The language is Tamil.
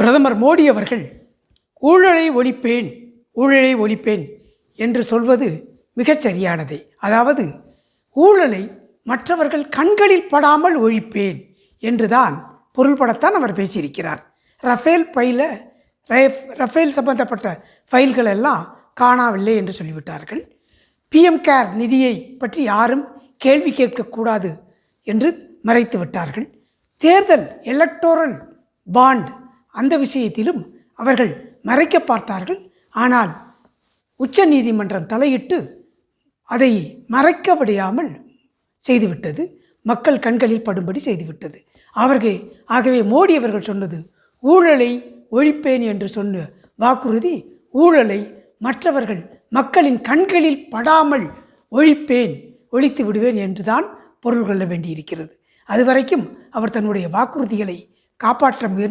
பிரதமர் மோடி அவர்கள் ஊழலை ஒழிப்பேன் ஊழலை ஒழிப்பேன் என்று சொல்வது மிகச் சரியானதே. அதாவது ஊழலை மற்றவர்கள் கண்களில் படாமல் ஒழிப்பேன் என்றுதான் பொருள்படத்தான் அவர் பேசியிருக்கிறார். ரஃபேல் பைல ரஃபேல் சம்பந்தப்பட்ட ஃபைல்கள் எல்லாம் காணாவில்லை என்று சொல்லிவிட்டார்கள். பிஎம் கேர் நிதியை பற்றி யாரும் கேள்வி கேட்கக்கூடாது என்று மறைத்து விட்டார்கள் தேர்தல் எலக்டோரல் பாண்ட் அந்த விஷயத்திலும் அவர்கள் மறைக்க பார்த்தார்கள். ஆனால் உச்ச நீதிமன்றம் தலையிட்டு அதை மறைக்க விடாமல் செய்துவிட்டது. மக்கள் கண்களில் படும்படி செய்துவிட்டது. அவர்கள் ஆகவே மோடி அவர்கள் சொன்னது ஊழலை ஒழிப்பேன் என்று சொன்ன வாக்குறுதி ஊழலை மற்றவர்கள் மக்களின் கண்களில் படாமல் ஒழிப்பேன் ஒழித்து விடுவேன் என்றுதான் பொருள் கொள்ள வேண்டியிருக்கிறது. அதுவரைக்கும் அவர் தன்னுடைய வாக்குறுதிகளை காப்பாற்ற முயன்று